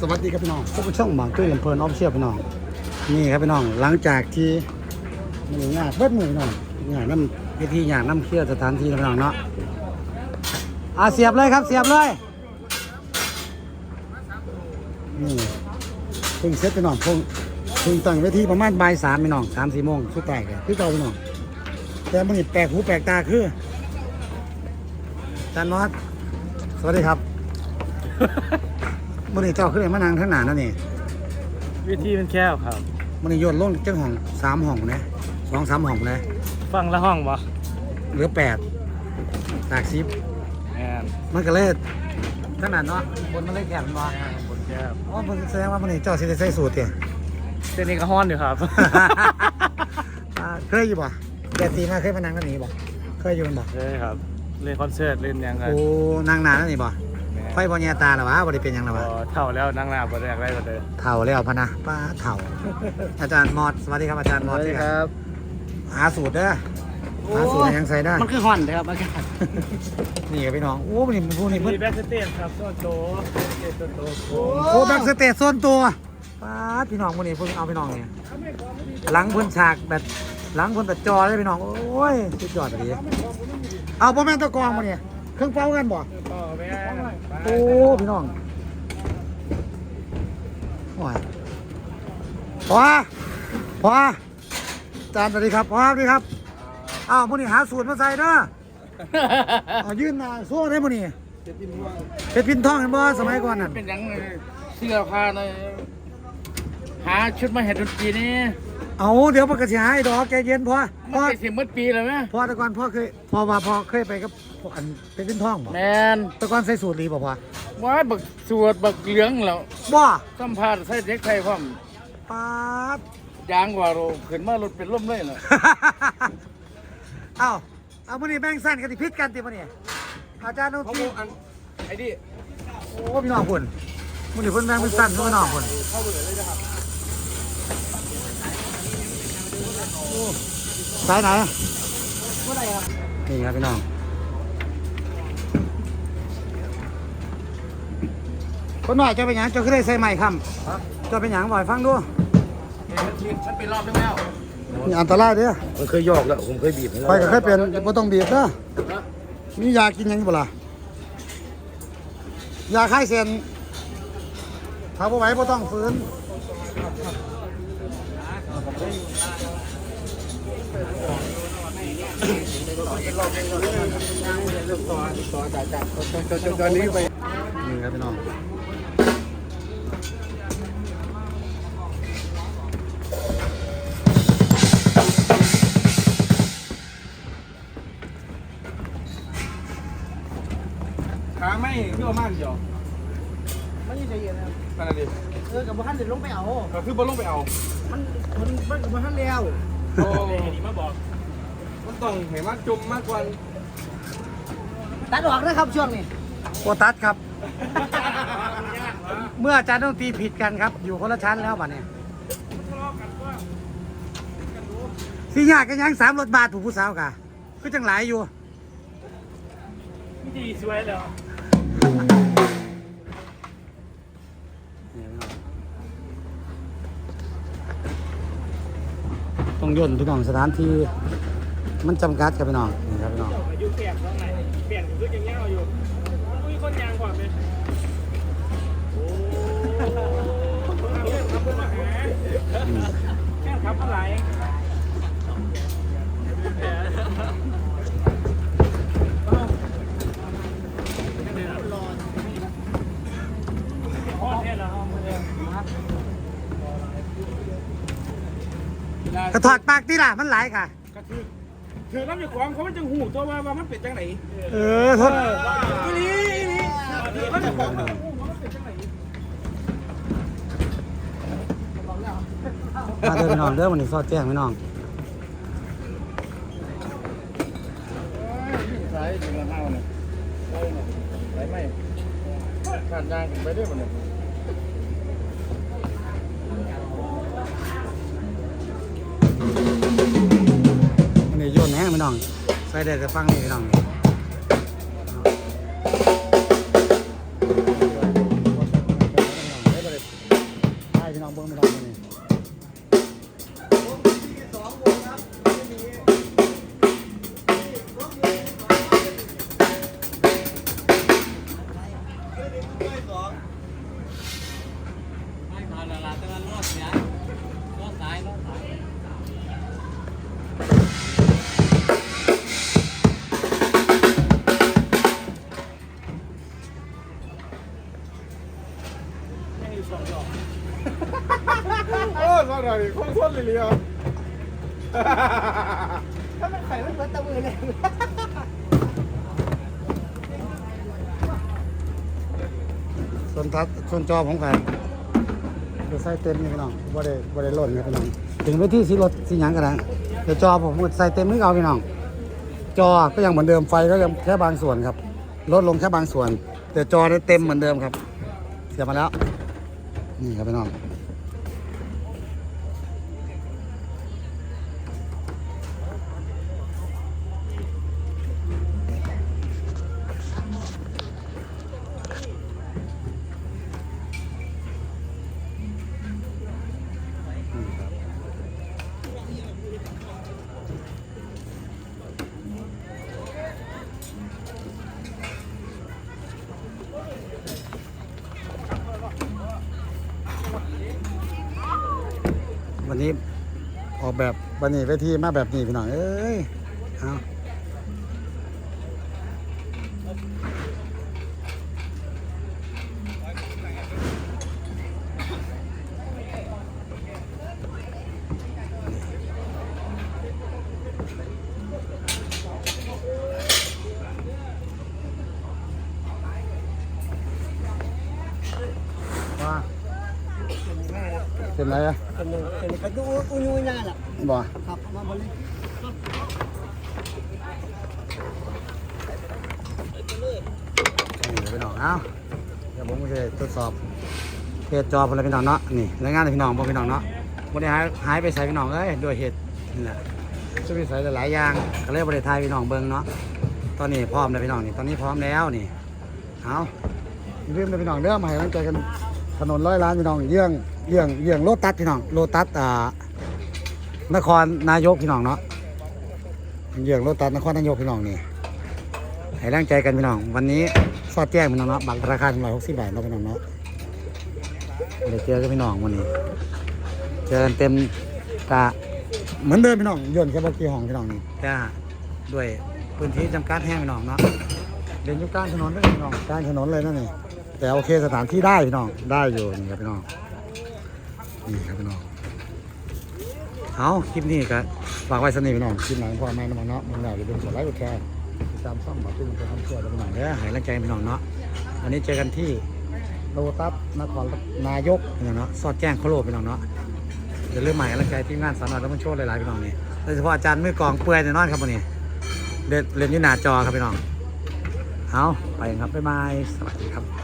สวัสดีครับพี่น้องพวกบช่องหมางตุ้ยลำเพลินออฟเชียลพี่น้อง นี่ครับพี่น้อง หลังจากที่มันงานเบิดมือพี่น้องงานน้ำพิธีงานน้ำเชี่ยวสถานที่พี่น้องเนาะอะเสียบเลยครับเสียบเลยนี่เพิ่งเสร็จพี่น้องเพิ่งเพิ่งตั้งเวทีประมาณบ่ายสามพี่น้องสามสี่โมงสุดแตกเลยคือเก่าพี่น้อง แต่มันนี่แปลกหูแปลกตาคืออาจารย์นอตสวัสดีครับ มันนี่เจ้าขึ้นมานั่งข้างหน้านั่นนี่วิธีมันแคบครับมันนี่โยนลงจังห้องสามห้องนะสองสามห้องเลยฟังละห้องบ่เหลือแปดตากซิบแอนมันก็เลยขนาดเนาะบนมันเลยแคบมาบนแคบอ๋อมันแสดงว่ามันนี่เจ้าสิได้ใส่สูตรเตี่ยเส้นนี้ก็ห้อนอยู่ครับอ่าเคยอยู่บ่แต่ตีมาเคยมานั่งกันนี่บ่เคยอยู่มันบ่ใช่ครับเล่นคอนเสิร์ตเล่นหยังไงโอ้นั่งนานแล้วนี่บ่ ไฟบ่แย่ตาหรอวะบ่ได้เป็นหยังหรอพวะอเท่าแล้วนั่งหน้าบนแรกได้หมดเลยเถ่าแล้วพะนะป้าเถ่า อาจารย์มอดสวัสดีครับอาจารย์มอดที่ครับหาสูตรเด้อหาสูตรให้ยังใส่ได้ มันคือห่อนเด้อครับอากาศนี่ครับพี่น้อง โอ้มันนี่มันพูดนี่เพิ่นมีแบ็กสเตจครับส่วนโตสเตจส่วนโตโอ้แบ็กสเตจส่วนตัวป้าดพี่น้องมันนี่เพิ่งเอาพี่น้องนี่หลังเพิ่นฉากแบบหลังเพิ่นตัดจอเลยพี่น้อง โอ้ยสุดยอดเลยเอาพ่อแม่นตะกองมาเนี่ยเครื่องเป่ากันบ่ ต่อแม่ โอ้พี่น้องโอ้ยพอพออาจารย์สวัสดีครับพอสวัสดีครับอ้าวมันนี่หาสูตรมาใส่เด้อเอายื่นหน้าโซ่ได้มันนี่เป็นพินทองเห็นบ่สมัยก่อนนั่นเป็นหยังเสื้อผ้าเลยหาชุดมาเห็ดดนตรีนี่เอาเดี๋ยวมันก็สิหายดอกใจเย็นพอมันพอเป็นสิบมื่ปีเลยไหมพอแต่ก่อนพ่อเคยพอว่าพอเคยไปกับ พวกอันเป็นพินทองบ่แมนแต่ก่อนใส่สูตรรีบ่พอว่าบักสวดบักเหลืองแล้วบ่สัมภาษณ์ใส่เด็กไทยพร้อมปาด ยางว่าโรขึ้นมารถเป็นล่มเลยเนาะเอาเอามันนี่แบ่งสั้นกันติพิษกันติมันนี่อาจารย์นุ่นตีไอ้ดิโอ้พี่น้องคนมันนี่เพิ่นแบ่งเป็นสั้นเพิ่นพี่น้องคนโอ้สายไหนนี่ครับพี่น้อง คนหน่อยเจะเป็นหยังเจะขึ้นได้ใส่ใหม่คำเจะเป็นหยังบ่อยฟังดูฉันเป็นรอบนึงแล้วนี่อันตรายเด้อผมเคยยอกแล้ว ผมเคยบีบให้ไปก็เคยเป็นบ่ต้องบีบนะมียากินหยังบ่ล่ะยาคลายเส้นถ้าบ่ไหวบ่ต้องฝืนนี่ครับพี่น้อง ขาไม่พี่ประมาณเดียวมันนี่ใจเย็นนะนั่นน่ะดิเออกับบ้านเดี๋ยวลงไปเอา ก็คือบอลลงไปเอามันมันมันกับบ้านแล้วโอ้ดีมาบอกมันต้องเห็นว่าจุ่มมากกว่าตัดออกนะครับช่วงนี้โอตัสครับ เมื่ออาจารย์ต้องตีผิดกันครับ อยู่คนละชั้นแล้วบัดนี้สิยากกันยังสามรถบาทถูกผู้สาวกะก็จังหลายอยู่ดีสวยแล้ว ต้องย่นพี่น้องสถานที่มันจำกัดครับพี่น้องนี่ครับพี่น้องอยู่เปลี่ยนตรงไหนเปลี่ยนคือยังเงี้ยอยู่มีคนยางกว่าไหมโอ้ทำบุญมาหาแค่ขับอะไหร่พ่อแท้แล้วมือ กระถอดปากตีล่ะมันหลายค่ะ ก็คือเธอรับจากของเขามันจึงหูตัวว่าว่ามันเป็นจังไหนเออทดอีนี่อีนี่เขาจะของมาเดินพี่น้องเด้อวันนี้ซอดแจ้งพี่น้องสายถึงละเท่าเนี่ยสายไม่ขาดยางไปด้วยมันเนี่ย นี้โย่นแห้งพี่น้องใส่ได้แต่ฟังนี่พี่น้อง ถ้ามันข่มันเบิดตะมือเลยส่วนทัดส่วนจอของแฟนเดี๋ยวใส่เต็มนี่พี่น้องบ่ได้บ่ได้หล่นครับพี่น้อง ถึงไปที่สิรถสิหยังก็ได้แต่จอผมใส่เต็มมือเอาพี่น้อง จอก็ยังเหมือนเดิมไฟก็ยังแค่บางส่วนครับ ลดลงแค่บางส่วน แต่จอได้เต็มเหมือนเดิมครับ เสียบมาแล้ว นี่ครับพี่น้อง นี้ออกแบบวันนี้เวทีมาแบบนี้พี่น้องเอ้ยเอา เป็นไรอะเป็นหนึ่งเป็นกระดูกอุ้ยอุ้ยน่าแหละบ่ครับเอามาบนเลยนี่พี่น้องเอ้าเดี๋ยวผมจะทดสอบเหตุจอพลพี่น้องเนาะนี่รายงานให้พี่น้องบอกพี่น้องเนาะบ่ได้หายหายไปใส่พี่น้องเอ้ยด้วยเหตุนี่แหละช่วยใส่หลายๆอย่างก็เลยบ่ได้ทายพี่น้องเบิ่งเนาะตอนนี้พร้อมแล้วพี่น้องนี่ตอนนี้พร้อมแล้วนี่เอาอย่าลืมนะพี่น้องเด้อมาให้กำลังใจกัน ถนนร้อยล้านพี่น้องเยื่องเยื่องเยื่องโลตัสพี่น้องโลตัสอ่านครนายกพี่น้องเนาะเยื่องโลตัสนครนายกพี่น้องนี่ให้ร่างใจกันพี่น้อง วันนี้สอดแจ้งพี่น้องเนาะบัตรราคาหนึ่งร้อยหกสิบบาทเนาะพี่น้องเนาะเดี๋ยวเจอกันพี่น้องวันนี้ เจอกันเต็มกะเหมือนเดิมพี่น้องย่นแค่บักกี่ห้องพี่น้องนี่แต่ด้วยพื้นที่จำกัดแห้งพี่น้องเนาะเดินยู่กลางถนนเลยพี่น้องกลางถนนเลยนั่นนี่ แต่โอเคสถานที่ได้พี่น้องได้อยู่นี่ครับพี่น้องนี่ครับพี่น้องเอาคลิปนี้ก็ฝากไว้สนิทพี่น้องคลิปหลังพ่อแม่น้องเนาะมึงอยากจะเป็นกดไลค์กดแชร์ติดตามช่องบอกเป็นคนทำชั่วแล้วพี่น้องเด้อห้กำลังใจพี่น้องเนาะวันนี้เจอกันที่โลตัสนครนายกพี่น้องเนาะสอดแจ้งโคโลพี่น้องเนาะอย่าลืมใหม่กำลังใจทีมงานสาวน้อยแล้วมันโชว์หลายๆพี่น้องนี่โดยเฉพาะอาจารย์มือกองเปื่อยแน่นอนครับวันนี้เล่นเล่นอยี่หน้าจอครับพี่น้องเอาไปครับบ๊ายบายสวัสดีครับ